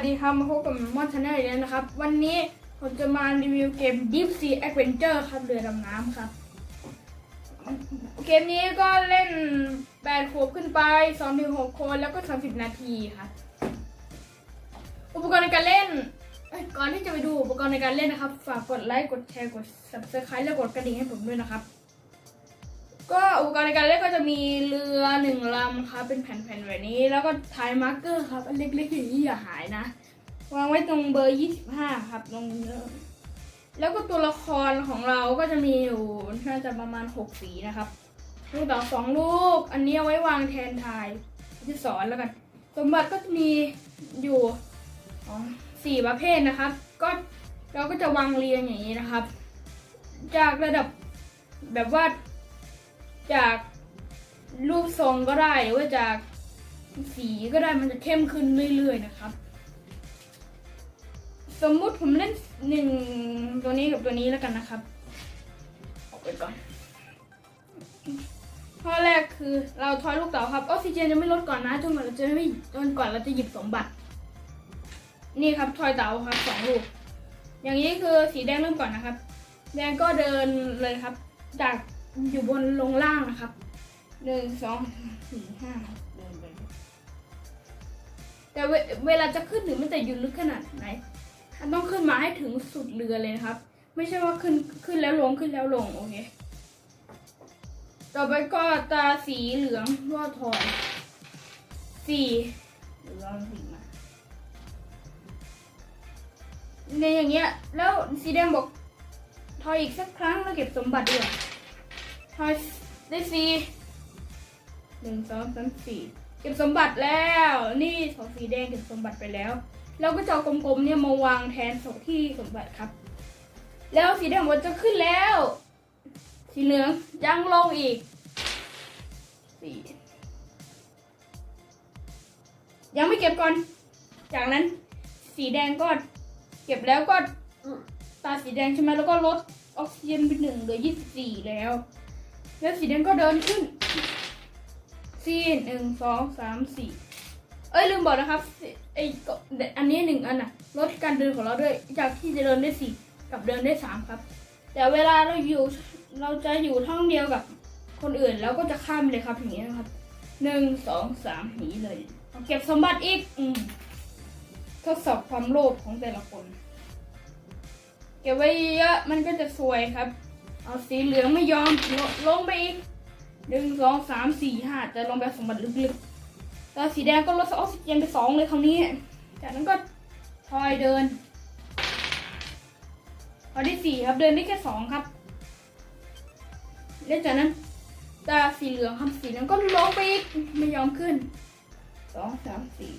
วัสดีครับ มาพบกับมอนชาแนลอีกแล้วนะครับ วันนี้ผมจะมารีวิวเกม Deep Sea Adventure ครับเรือดำน้ำครับ เกมนี้ก็เล่น 8 ขวบขึ้นไป2ถึง6คนแล้วก็ 30 นาทีครับอุปกรณ์ในการเล่น ก่อนที่จะไปดูอุปกรณ์ในการเล่นนะครับ ฝากกดไลค์ กดแชร์ กด subscribe แล้วกดกระดิ่งให้ผมด้วยนะครับ ก็อุปกรณ์ในการเล่นก็จะมีเรือหนึ่งลำครับเป็นแผ่นๆแบบนี้ แล้วก็ไทยมาร์กเกอร์ครับอันเล็กๆอย่างนี้อย่าหายนะ วางไว้ตรงเบอร์ 25 ครับตรงนี้แล้วก็ตัวละครของเราก็จะมีอยู่น่าจะประมาณ 6 สีนะครับลูกเต๋าสองลูก อันนี้เอาไว้วางแทนทายที่สอนแล้วกันสมบัติก็จะมีอยู่สี่ประเภทนะครับ ก็เราก็จะวางเรียงอย่างนี้นะครับ จากระดับแบบว่า จากรูปทรงก็ได้หรือว่าจากสีก็ได้มันจะเข้มขึ้นเรื่อยๆนะครับ สมมุติผมเล่นหนึ่งตัวนี้กับตัวนี้แล้วกันนะครับ ออกไปก่อนข้อแรกคือเราทอยลูกเต๋าครับออกซิเจนจะไม่ลดก่อนนะจนกว่าเราจะไม่จนกว่าเราจะหยิบสมบัติ นี่ครับทอยเต๋าครับสองลูก อย่างนี้คือสีแดงเริ่มก่อนนะครับ แดงก็เดินเลยครับ จาก อยู่บนลงล่างนะครับหนึ่งสองสี่ห้าเดินไปแต่เวเวลาจะขึ้นถึงมันจะอยู่ลึกขนาดไหนมันต้องขึ้นมาให้ถึงสุดเรือเลยนะครับ ไม่ใช่ว่าขึ้นขึ้นแล้วลงขึ้นแล้วลงโอเคต่อไปก็ตาสีเหลืองรอดทอยสี่เหลืองสีมาในอย่างเงี้ย แล้วสีแดงบอกทอยอีกสักครั้งแล้วเก็บสมบัติด้วย ทอยได้สี่หนึ่งสองสามสี่เก็บสมบัติแล้ว นี่ของสีแดงเก็บสมบัติไปแล้ว เราก็จะเอากลมๆเนี่ยมาวางแทนสที่สมบัติครับ แล้วสีแดงบอกว่าจะขึ้นแล้ว สีเหลืองยังลงอีกสี่ยังไม่เก็บก่อน จากนั้นสีแดงก็เก็บแล้วก็ตาสีแดงใช่ไหมแล้วก็ลดออกซิเจนไปหนึ่งเหลือยี่สิบสี่แล้ว แล้วสีแดงก็เดินขึ้นสี่หนึ่งสองสามสี่เอ้ยลืมบอกนะครับไออันนี้หนึ่งอันน่ะลดการเดินของเราด้วยจากที่จะเดินได้สี่กับเดินได้สามครับ แต่เวลาเราอยู่เราจะอยู่ท่องเดียวกับคนอื่นแล้วก็จะข้ามเลยครับอย่างนี้นะครับหนึ่งสองสามหนีเลยเอาเก็บสมบัติอีกอืมทดสอบความโลภของแต่ละคน เก็บไว้เยอะมันก็จะสวยครับ เอาสีเหลืองไม่ยอมลลงไปอีกหนึ่งสองสามสี่ห้าจะลงแบบสมบัติลึกๆแล้วสีแดงก็ลดออกซิเจนไปสองเลยคราวนี้ จากนั้นก็ทอยเดินพอที่สี่ครับเดินได้แค่สองครับ แล้วจากนั้นตาสีเหลืองครับสีเหลืองก็ลงไปอีกไม่ยอมขึ้นสองสามสี่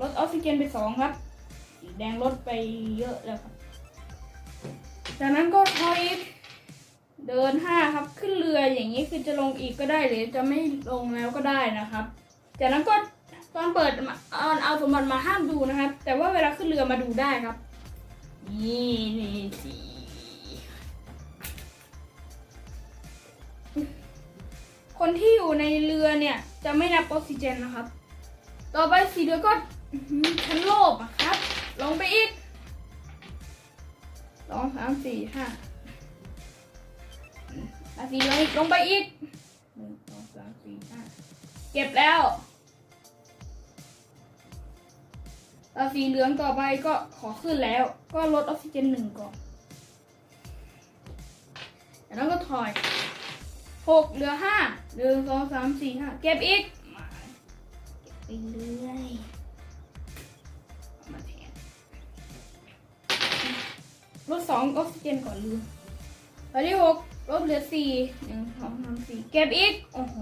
ลดออกซิเจนไปสองครับ สีแดงลดไปเยอะแล้วครับ จากนั้นก็ทอยอีกเดินห้าครับขึ้นเรืออย่างนี้คือจะลงอีกก็ได้หรือจะไม่ลงแล้วก็ได้นะครับ จากนั้นก็ตอนเปิดมาเอาเอาสมบัติมาห้ามดูนะครับ แต่ว่าเวลาขึ้นเรือมาดูได้ครับ นี่นี่สีคนที่อยู่ในเรือเนี่ยจะไม่นับออกซิเจนนะครับ ต่อไปสีเรือก็อื้อหือชั้นโลบอะครับ ลงไปอีก สองสามสี่ห้าอะสีเหลืองอีกลงไปอีกหนึ่งสองสามสี่ห้าเก็บแล้วตาสีเหลืองต่อไปก็ขอขึ้นแล้ว ก็ลดออกซิเจนหนึ่งก่อนแล้วนั้นก็ถอยหกเหลือห้าหนึ่งสองสามสี่ห้าเก็บอีกมาเก็บไปเรื่อย ลดสองออกซิเจนก่อนลืมตอนที่หกลดเหลือสี่หนึ่งสองสามสี่เก็บอีก โอ้โห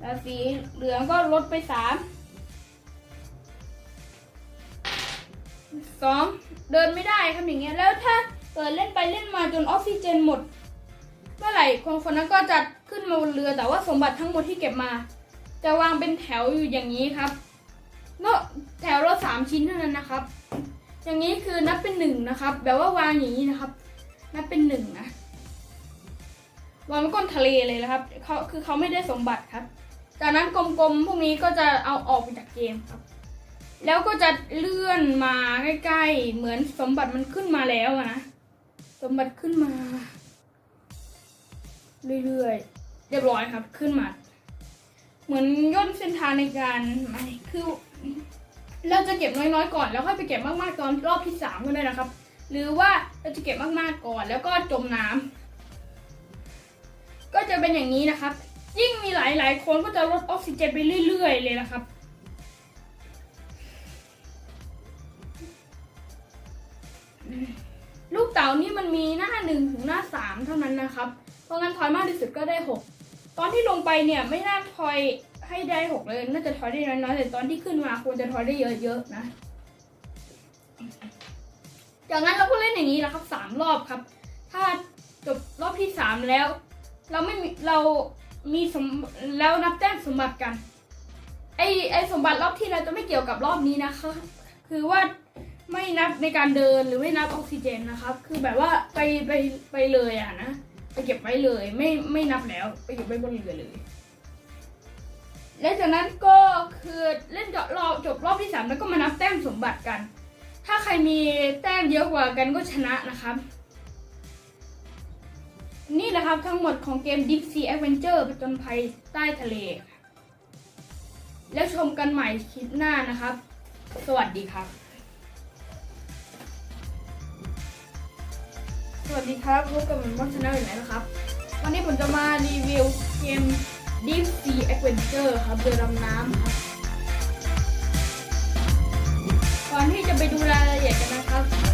แล้วสีเหลืองก็ลดไปสามสองเดินไม่ได้ครับอย่างเงี้ยแล้วถ้าเกิดเล่นไปเล่นมาจนออกซิเจนหมด เมื่อไหร่คนคนนั้นก็จะขึ้นมาบนเรือแต่ว่าสมบัติทั้งหมดที่เก็บมา จะวางเป็นแถวอยู่อย่างนี้ครับเนอะ แถวละสามชิ้นเท่านั้นนะครับ อย่างนี้คือนับเป็นหนึ่งนะครับ แบบว่าวางอย่างนี้นะครับ นับเป็นหนึ่งนะวางบนก้นทะเลเลยนะครับเขาคือเขาไม่ได้สมบัติครับ จากนั้นกลมๆพวกนี้ก็จะเอาออกไปจากเกมครับ แล้วก็จะเลื่อนมาใกล้ๆ เหมือนสมบัติมันขึ้นมาแล้วนะสมบัติขึ้นมา เรื่อยๆเรียบร้อยครับ ขึ้นมา เหมือนย่นเส้นทางในการไม่คือ เราจะเก็บน้อยๆก่อนแล้วค่อยไปเก็บมากๆตอนรอบที่สามก็ได้นะครับ หรือว่าเราจะเก็บมากๆก่อนแล้วก็จมน้ำก็จะเป็นอย่างนี้นะครับ ยิ่งมีหลายๆคนก็จะลดออกซิเจนไปเรื่อย ๆ เลยนะครับลูกเต๋านี่มันมีหน้าหนึ่งถึงหน้าสามเท่านั้นนะครับ เพราะงั้นทอยมากที่สุดก็ได้หกตอนที่ลงไปเนี่ยไม่น่าทอย ให้ได้หกเลย น่าจะทอยได้น้อยๆแต่ตอนที่ขึ้นมาควรจะทอยได้เยอะๆนะ จากนั้นเราก็เล่นอย่างนี้นะครับสามรอบครับ ถ้าจบรอบที่สามแล้ว เราไม่มีเรามีสมแล้วนับแต้มสมบัติกันไอไอสมบัติรอบที่เราจะไม่เกี่ยวกับรอบนี้นะคะ คือว่าไม่นับในการเดินหรือไม่นับออกซิเจนนะครับ คือแบบว่าไปไปไปเลยอะนะไปเก็บไว้เลย ไม่ไม่นับแล้ว ไปเก็บไว้บนเรือเลย และจากนั้นก็คือเล่นรอบจบรอบที่สามแล้วก็มานับแต้มสมบัติกัน ถ้าใครมีแต้มเยอะกว่ากันก็ชนะนะครับ นี่แหละครับทั้งหมดของเกม Deep Sea Adventure ผจญภัยใต้ทะเล แล้วชมกันใหม่คลิปหน้านะครับ สวัสดีครับ สวัสดีครับพบกับผมมอนชาแนลอีกแล้วนะครับ วันนี้ผมจะมารีวิวเกม Deep Sea Adventure ครับเรือดำน้ำครับก่อนที่จะไปดูรายละเอียดกันนะครับ